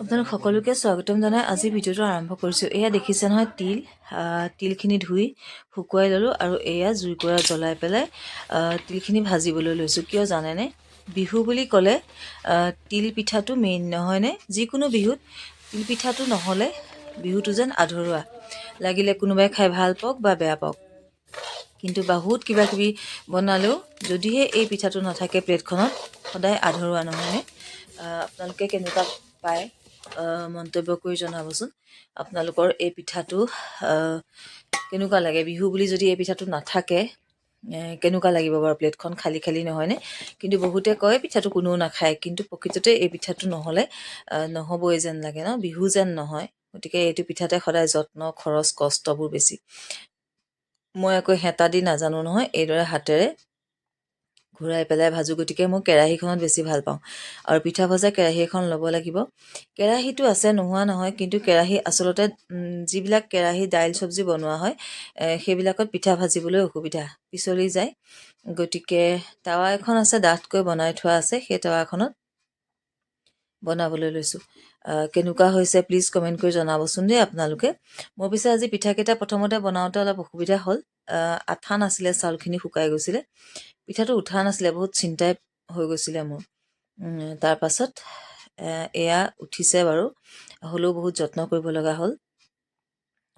আপোনালোক সকলোকে স্বাগতম জনাই আজি ভিডিঅ'টো আৰম্ভ কৰিছোঁ। এয়া দেখিছে নহয় তিল তিলখিনি ধুই শুকুৱাই ল'লোঁ আৰু এয়া জুইকুৰা জ্বলাই পেলাই তিলখিনি ভাজিবলৈ লৈছোঁ। কিয় জানেনে? বিহু বুলি ক'লে তিল পিঠাটো মেইন নহয়নে যিকোনো বিহুত তিল পিঠাটো নহ'লে বিহুটো যেন আধৰুৱা। লাগিলে কোনোবাই খাই ভালো পাওক বা বেয়া পাওক। কিন্তু বহুত কিবা কিবি বনালেও যদিহে এই পিঠাটো নাথাকে প্লেটখনত, সদায় আধৰুৱা নহয়নে আপোনালোকে কেনেকুৱা পায়? মন্তব্য কৰি জনাবচোন। আপোনালোকৰ এই পিঠাটো কেনেকুৱা লাগে? বিহু বুলি যদি এই পিঠাটো নাথাকে কেনেকুৱা লাগিব বাৰু প্লেটখন? খালী খালী নহয়নে? কিন্তু বহুতে কয় পিঠাটো কোনেও নাখায়। কিন্তু প্ৰকৃততে এই পিঠাটো নহ'লে নহ'বই যেন লাগে ন? বিহু যেন নহয়। গতিকে এইটো পিঠাতে সদায় যত্ন খৰচ কষ্টবোৰ বেছি। মই আকৌ হেতা দি নাজানো নহয় এইদৰে হাতেৰে ঘূৰাই পেলাই ভাজোঁ গতিকে মই কেৰাহীখনত বেছি ভাল পাওঁ। আৰু পিঠা ভজা কেৰাহী এখন ল'ব লাগিব। কেৰাহীটো আছে নোহোৱা নহয় কিন্তু কেৰাহী আচলতে যিবিলাক কেৰাহী দাইল চব্জি বনোৱা হয় সেইবিলাকত পিঠা ভাজিবলৈ অসুবিধা পিছলি যায়। গতিকে টাৱা এখন আছে ডাঠকৈ বনাই থোৱা আছে সেই টাৱাখনত বনাবলৈ লৈছোঁ। কেনেকুৱা হৈছে প্লিজ কমেণ্ট কৰি জনাবচোন দেই আপোনালোকে। মোৰ পিছে আজি পিঠাকেইটা প্ৰথমতে বনাওঁতে অলপ অসুবিধা হ'ল। আঠা নাছিলে চাউলখিনি শুকাই গৈছিলে। পিঠাটো উঠা নাছিলে বহুত চিন্তাই হৈ গৈছিলে মোৰ। উম, তাৰ পাছত এ- এয়া উঠিছে বাৰু। হ'লেও বহুত যত্ন কৰিব লগা হ'ল।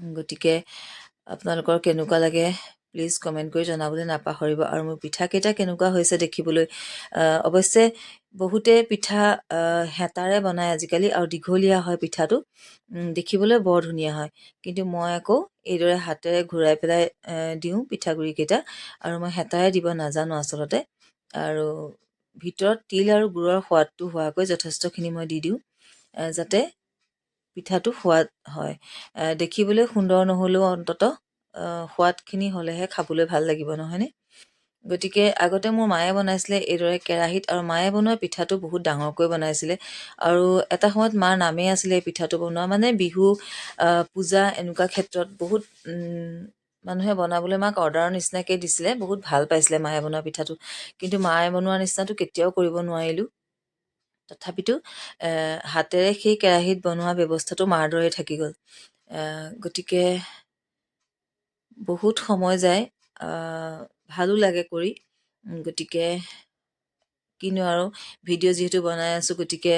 গতিকে আপোনালোকৰ কেনেকুৱা লাগে? প্লিজ কমেণ্ট কৰি জনাবলৈ নাপাহৰিব। আৰু মোৰ পিঠাকেইটা কেনেকুৱা হৈছে দেখিবলৈ অৱশ্যে বহুতে পিঠা হেতাৰে বনায় আজিকালি আৰু দীঘলীয়া হয় পিঠাটো। দেখিবলৈ বৰ ধুনীয়া হয়। কিন্তু মই আকৌ এইদৰে হাতেৰে ঘূৰাই পেলাই দিওঁ পিঠাগুড়িকেইটা আৰু মই হেতাৰে দিব নাজানো আচলতে। আৰু ভিতৰত তিল আৰু গুড়ৰ সোৱাদটো হোৱাকৈ যথেষ্টখিনি মই দি দিওঁ যাতে পিঠাটো সোৱাদ হয়। দেখিবলৈ সুন্দৰ নহ'লেও অন্তত সোৱাদখিনি হ'লেহে খাবলৈ ভাল লাগিব নহয়নে গতিকে আগতে মোৰ মায়ে বনাইছিলে এইদৰে কেৰাহীত আৰু মায়ে বনোৱা পিঠাটো বহুত ডাঙৰকৈ বনাইছিলে। আৰু এটা সময়ত মাৰ নামেই আছিলে এই পিঠাটো বনোৱা। মানে বিহু পূজা এনেকুৱা ক্ষেত্ৰত বহুত মানুহে বনাবলৈ মাক অৰ্ডাৰৰ নিচিনাকৈ দিছিলে। বহুত ভাল পাইছিলে মায়ে বনোৱা পিঠাটো। কিন্তু মায়ে বনোৱা নিচিনাটো কেতিয়াও কৰিব নোৱাৰিলোঁ। তথাপিতো হাতেৰে সেই কেৰাহীত বনোৱা ব্যৱস্থাটো মাৰ দৰে থাকি গ'ল। গতিকে বহুত সময় যায় ভালো লাগে কৰি। গতিকে কিনো আৰু ভিডিঅ' যিহেতু বনাই আছোঁ গতিকে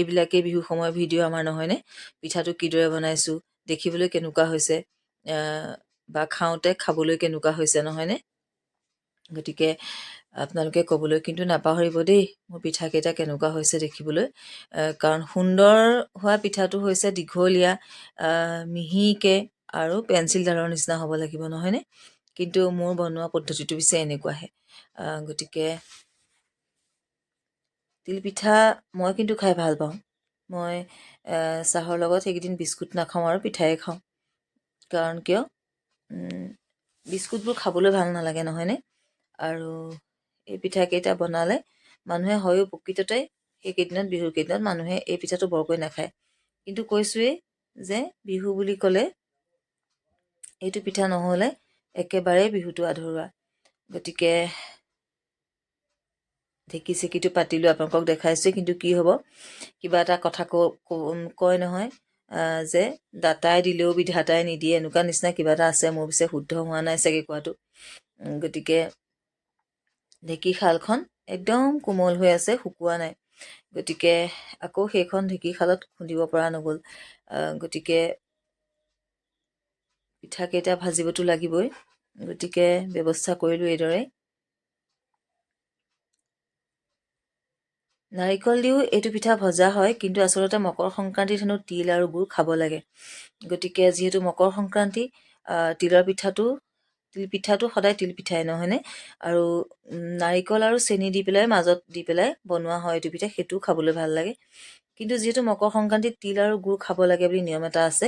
এইবিলাকেই বিহু সময়ৰ ভিডিঅ' আমাৰ নহয়নে? পিঠাটো কিদৰে বনাইছোঁ দেখিবলৈ কেনেকুৱা হৈছে বা খাওঁতে খাবলৈ কেনেকুৱা হৈছে নহয়নে? গতিকে আপোনালোকে ক'বলৈ কিন্তু নাপাহৰিব দেই মোৰ পিঠাকেইটা কেনেকুৱা হৈছে দেখিবলৈ। কাৰণ সুন্দৰ হোৱা পিঠাটো হৈছে দীঘলীয়া মিহিকৈ আৰু পেঞ্চিলডালৰ নিচিনা হ'ব লাগিব নহয়নে? কিন্তু মোৰ বনোৱা পদ্ধতিটো পিছে এনেকুৱাহে। গতিকে তিলপিঠা মই কিন্তু খাই ভাল পাওঁ। মই চাহৰ লগত সেইকেইদিন বিস্কুট নাখাওঁ আৰু পিঠাই খাওঁ। কাৰণ কিয়? বিস্কুটবোৰ খাবলৈ ভাল নালাগে নহয়নে? আৰু এই পিঠাকেইটা বনালে মানুহে হয়ো প্ৰকৃততে সেইকেইদিনত বিহুৰ কেইদিনত মানুহে এই পিঠাটো বৰকৈ নাখায়। কিন্তু কৈছোৱেই যে বিহু বুলি ক'লে এইটো পিঠা নহ'লে একেবাৰে বিহুটো আধৰুৱা। গতিকে ঢেঁকী চেকিটো পাতিলোঁ আপোনালোকক দেখাইছোঁ কিন্তু কি হ'ব? কিবা এটা কথা কয় নহয় যে দাতাই দিলেও বিধাতাই নিদিয়ে এনেকুৱা নিচিনা কিবা এটা আছে মোৰ পিছে শুদ্ধ হোৱা নাই চাগে কোৱাটো। গতিকে ঢেঁকী শালখন একদম কোমল হৈ আছে শুকোৱা নাই। গতিকে আকৌ সেইখন ঢেঁকী শালত খুন্দিব পৰা নগ'ল। গতিকে পিঠাকেইটা ভাজিবতো লাগিবই। গতিকে ব্যৱস্থা কৰিলোঁ এইদৰে। নাৰিকল দিও এইটো পিঠা ভজা হয় কিন্তু আচলতে মকৰ সংক্ৰান্তিত হেনো তিল আৰু গুড় খাব লাগে। গতিকে যিহেতু মকৰ সংক্ৰান্তি তিলৰ পিঠাটো তিল পিঠাটো সদায় তিল পিঠাই নহয়নে আৰু নাৰিকল আৰু চেনি দি পেলাই মাজত দি পেলাই বনোৱা হয় এইটো পিঠা সেইটোও খাবলৈ ভাল লাগে। কিন্তু যিহেতু মকৰ সংক্ৰান্তিত তিল আৰু গুড় খাব লাগে বুলি নিয়ম এটা আছে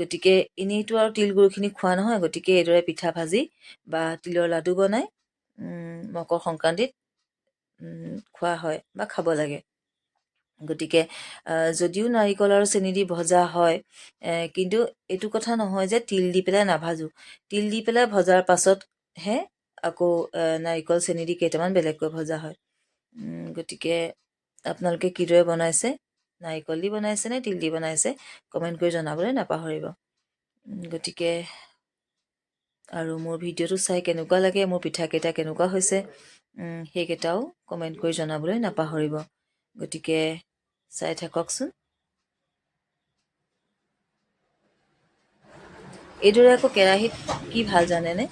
গতিকে এনেইতো আৰু তিল গুড়খিনি খোৱা নহয় গতিকে এইদৰে পিঠা ভাজি বা তিলৰ লাডু বনাই মকৰ সংক্ৰান্তিত খোৱা হয় বা খাব লাগে। গতিকে যদিও নাৰিকল আৰু চেনি দি ভজা হয় কিন্তু এইটো কথা নহয় যে তিল দি পেলাই নাভাজোঁ। তিল দি পেলাই ভজাৰ পাছতহে আকৌ নাৰিকল চেনি দি কেইটামান বেলেগকৈ ভজা হয়। গতিকে আপোনালোকে কিদৰে বনাইছে? নাৰিকল দি বনাইছে নে তিল দি বনাইছে কমেণ্ট কৰি জনাবলৈ নাপাহৰিব। গতিকে আৰু মোৰ ভিডিঅ'টো চাই কেনেকুৱা লাগে, মোৰ পিঠাকেইটা কেনেকুৱা হৈছে সেইকেইটাও কমেণ্ট কৰি জনাবলৈ নাপাহৰিব। গতিকে চাই থাককচোন। এইদৰে আকৌ কেৰাহীত কি ভালো জানেনে?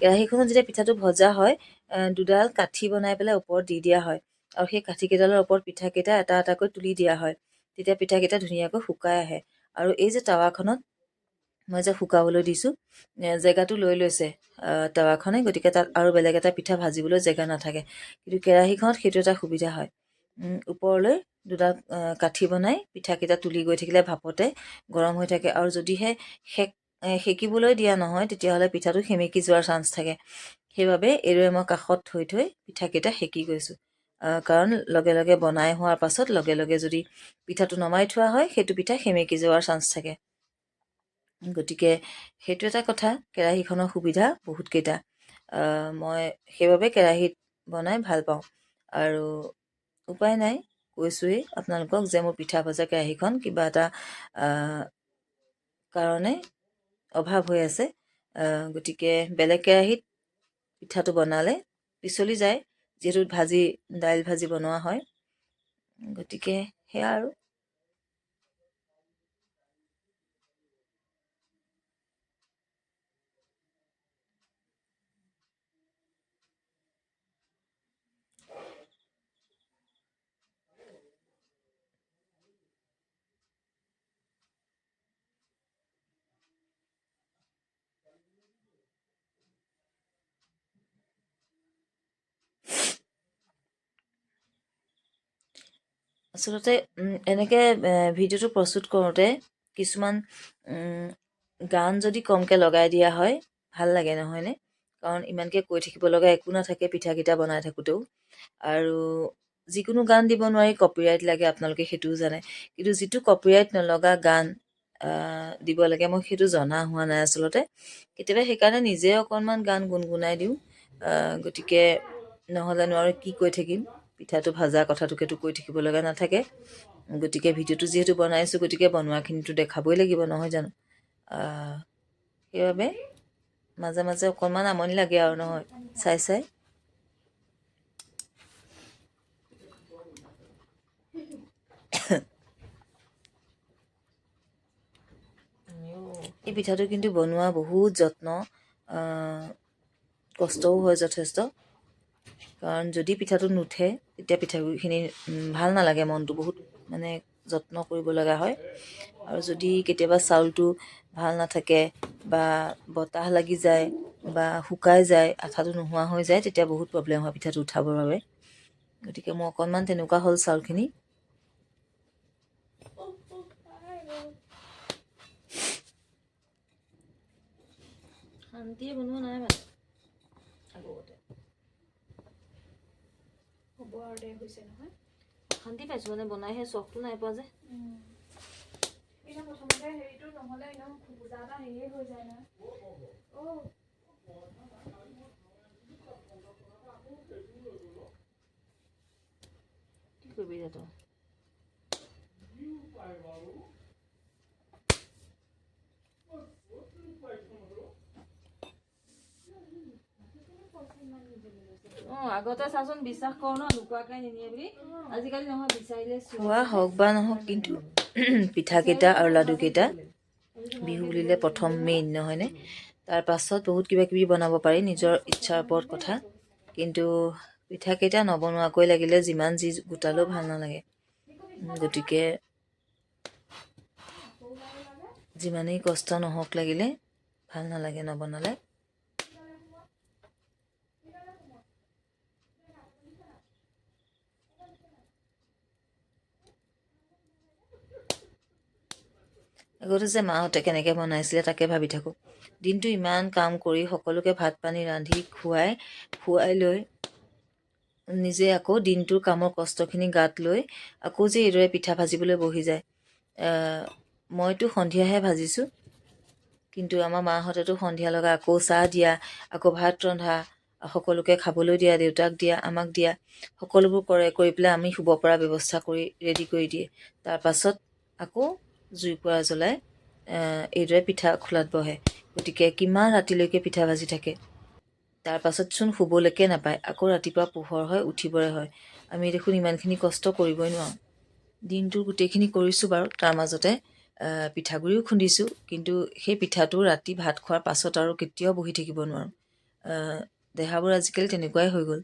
কেৰাহীখনত যেতিয়া পিঠাটো ভজা হয় দুডাল কাঠি বনাই পেলাই ওপৰত দি দিয়া হয়। আৰু সেই কাঠিকেইডালৰ ওপৰত পিঠাকেইটা এটা এটাকৈ তুলি দিয়া হয়। তেতিয়া পিঠাকেইটা ধুনীয়াকৈ শুকাই আহে। আৰু এই যে টাৱাখনত মই যে শুকাবলৈ দিছোঁ জেগাটো লৈ লৈছে টাৱাখনে গতিকে তাত আৰু বেলেগ এটা পিঠা ভাজিবলৈ জেগা নাথাকে। কিন্তু কেৰাহীখনত সেইটো এটা সুবিধা হয়। ওপৰলৈ আহ, কাঠি বনাই পিঠাকেইটা তুলি গৈ থাকিলে ভাপতে গৰম হৈ থাকে। আৰু যদিহে সেক সেকিবলৈ দিয়া নহয় তেতিয়াহ'লে পিঠাটো সেমেকি যোৱাৰ চান্স থাকে। সেইবাবে এইদৰে মই কাষত থৈ থৈ পিঠাকেইটা সেকি গৈছোঁ। কাৰণ লগে লগে বনাই হোৱাৰ পাছত লগে লগে যদি পিঠাটো নমাই থোৱা হয় সেইটো পিঠা সেমেকি যোৱাৰ চান্স থাকে। গতিকে সেইটো এটা কথা কেৰাহীখনৰ সুবিধা বহুতকেইটা মই সেইবাবে কেৰাহীত বনাই ভাল পাওঁ। আৰু উপায় নাই কৈছোঁৱেই আপোনালোকক যে মোৰ পিঠা ভজা কেৰাহীখন কিবা এটা কাৰণে অভাৱ হৈ আছে। গতিকে বেলেগ কেৰাহীত পিঠাটো বনালে পিচলি যায়। যিহেতু ভাজি দাইল ভাজি বনোৱা হয়। গতিকে সেয়া আৰু। আচলতে এনেকৈ ভিডিঅ'টো প্ৰস্তুত কৰোঁতে কিছুমান গান যদি কমকৈ লগাই দিয়া হয় ভাল লাগে নহয়নে কাৰণ ইমানকৈ কৈ থাকিব লগা একো নাথাকে পিঠাকেইটা বনাই থাকোঁতেও। আৰু যিকোনো গান দিব নোৱাৰি কপিৰাইট লাগে আপোনালোকে সেইটোও জানে। কিন্তু যিটো কপিৰাইট নলগা গান দিব লাগে মই সেইটো জনা হোৱা নাই আচলতে। কেতিয়াবা সেইকাৰণে নিজে অকণমান গান গুণগুণাই দিওঁ গতিকে নহ'লেনো আৰু কি কৈ থাকিম? পিঠাটো ভাজা কথাটোকেতো কৈ থাকিব লগা নাথাকে। গতিকে ভিডিঅ'টো যিহেতু বনাইছোঁ, গতিকে বনোৱাখিনিতো দেখাবই লাগিব, নহয় জানো? সেইবাবে মাজে মাজে অকণমান আমনি লাগে আৰু নহয়, চাই চাই। এই পিঠাটো কিন্তু বনোৱা বহুত যত্ন কষ্টও হয় যথেষ্ট। কাৰণ যদি পিঠাটো নুঠে তেতিয়া পিঠাগুড়িখিনি ভাল নালাগে মনটো বহুত মানে যত্ন কৰিব লগা হয়। আৰু যদি কেতিয়াবা চাউলটো ভাল নাথাকে বা বতাহ লাগি যায় বা শুকাই যায় আঠাটো নোহোৱা হৈ যায় তেতিয়া বহুত প্ৰব্লেম হয় পিঠাটো উঠাবৰ বাবে। গতিকে মোৰ অকণমান তেনেকুৱা হ'ল চাউলখিনি। শান্তিয়ে বনোৱা নাই মানে। আৰু হৈছে নহয়। শান্তি পাইছোঁ মানে বনাইহে চখটো নাই পোৱা যে। এতিয়া প্ৰথমতে হেৰিটো নহ'লে একদম খোকোজা এটা হেৰিয়ে হৈ যায় নহয়। অ' কি কৰিবি এতিয়া তই? আগতে চাচোন বিশ্বাস কৰ ন নোকোৱাকৈ নিনিয়ে বুলি আজিকালি নহয় বিচাৰিলে খোৱা হওক বা নহওক কিন্তু পিঠাকেইটা আৰু লাডুকেইটা। বিহু বুলিলে প্ৰথম মেইন নহয়নে তাৰ পাছত বহুত কিবা কিবি বনাব পাৰি নিজৰ ইচ্ছাৰ ওপৰত কথা। কিন্তু পিঠাকেইটা নবনোৱাকৈ লাগিলে যিমান যি গোটালেও ভাল নালাগে। গতিকে যিমানেই কষ্ট নহওক লাগিলে ভাল নালাগে নবনালে। আগতে যে মাহঁতে কেনেকৈ বনাইছিলে, তাকে ভাবি থাকোঁ। দিনটো ইমান কাম কৰি সকলোকে ভাত পানী ৰান্ধি খুৱাই খুৱাই লৈ নিজে আকৌ দিনটোৰ কামৰ কষ্টখিনি গাত লৈ আকৌ যে এইদৰে পিঠা ভাজিবলৈ বহি যায়। মইতো সন্ধিয়াহে ভাজিছোঁ, কিন্তু আমাৰ মাহঁতেতো সন্ধিয়া লগা আকৌ চাহ দিয়া, আকৌ ভাত ৰন্ধা, সকলোকে খাবলৈ দিয়া, দেউতাক দিয়া, আমাক দিয়া, সকলোবোৰ কৰে, কৰি পেলাই আমি শুব পৰা ব্যৱস্থা কৰি ৰেডি কৰি দিয়ে। তাৰপাছত আকৌ জুইকুৰা জ্বলাই এইদৰে পিঠা খোলাত বহে। গতিকে কিমান ৰাতিলৈকে পিঠা ভাজি থাকে? তাৰপাছত চোন শুবলৈকে নাপায় আকৌ ৰাতিপুৱা পোহৰ হয় উঠিবৰে হয়। আমি দেখোন ইমানখিনি কষ্ট কৰিবই নোৱাৰোঁ। দিনটোৰ গোটেইখিনি কৰিছোঁ বাৰু তাৰ মাজতে পিঠাগুড়িও খুন্দিছোঁ কিন্তু সেই পিঠাটো ৰাতি ভাত খোৱাৰ পাছত আৰু কেতিয়াও বহি থাকিব নোৱাৰোঁ। দেহাবোৰ আজিকালি তেনেকুৱাই হৈ গ'ল।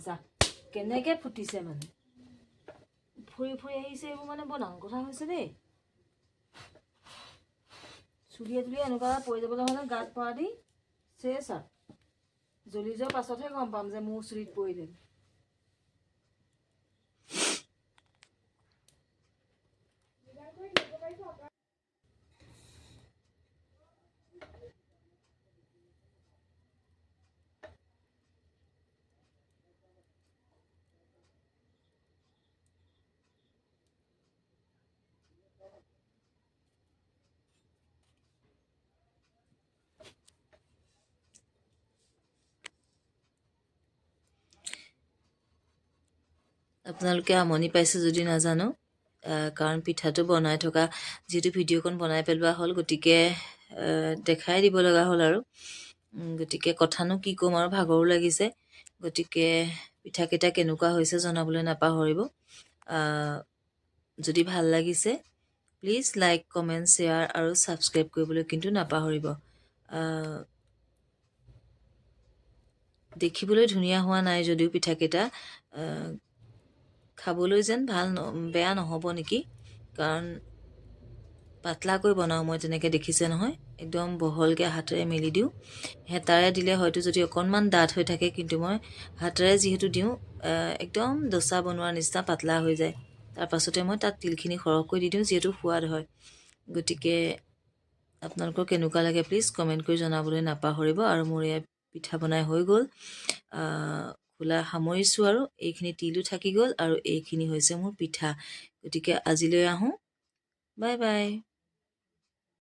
চা কেনেকৈ ফুটিছে মানে? ফুৰি ফুৰি আহিছে এইবোৰ মানে বৰ ডাঙৰ কথা হৈছে দেই। চুলিয়ে তুলিয়ে এনেকুৱা পৰি যাবলৈ হ'লে গাত পৰা দি চেচ আৰু। জ্বলি যোৱাৰ পাছতহে গম পাম যে মোৰ চুলিত পৰিলে। আপোনালোকে আমনি পাইছে যদি নাজানো। কাৰণ পিঠাটো বনাই থকা যিহেতু ভিডিঅ'কণ বনাই পেলোৱা হ'ল গতিকে দেখাই দিব লগা হ'ল আৰু। গতিকে কথানো কি ক'ম আৰু ভাগৰো লাগিছে। গতিকে পিঠাকেইটা কেনেকুৱা হৈছে জনাবলৈ নাপাহৰিব। যদি ভাল লাগিছে প্লিজ লাইক কমেণ্ট শ্বেয়াৰ আৰু ছাবস্ক্ৰাইব কৰিবলৈ কিন্তু নাপাহৰিব। দেখিবলৈ ধুনীয়া হোৱা নাই যদিও পিঠাকেইটা। খাবলৈ যেন ভাল ন বেয়া নহ'ব নেকি? কাৰণ পাতলাকৈ বনাওঁ মই তেনেকৈ দেখিছে নহয় একদম বহলকৈ হাতেৰে মেলি দিওঁ। হেতাৰে দিলে হয়তো যদি অকণমান ডাঠ হৈ থাকে কিন্তু মই হাতেৰে যিহেতু দিওঁ একদম দোচা বনোৱাৰ নিচিনা পাতলা হৈ যায়। তাৰপাছতে মই তাত তিলখিনি সৰহকৈ দি দিওঁ যিহেতু সোৱাদ হয়। গতিকে আপোনালোকৰ কেনেকুৱা লাগে প্লিজ কমেণ্ট কৰি জনাবলৈ নাপাহৰিব আৰু মোৰ এয়া পিঠা বনাই হৈ গ'ল। খোলা সামৰিছোঁ আৰু এইখিনি তিলো থাকি গ'ল আৰু এইখিনি হৈছে মোৰ পিঠা। গতিকে আজিলৈ আহোঁ। Bye bye.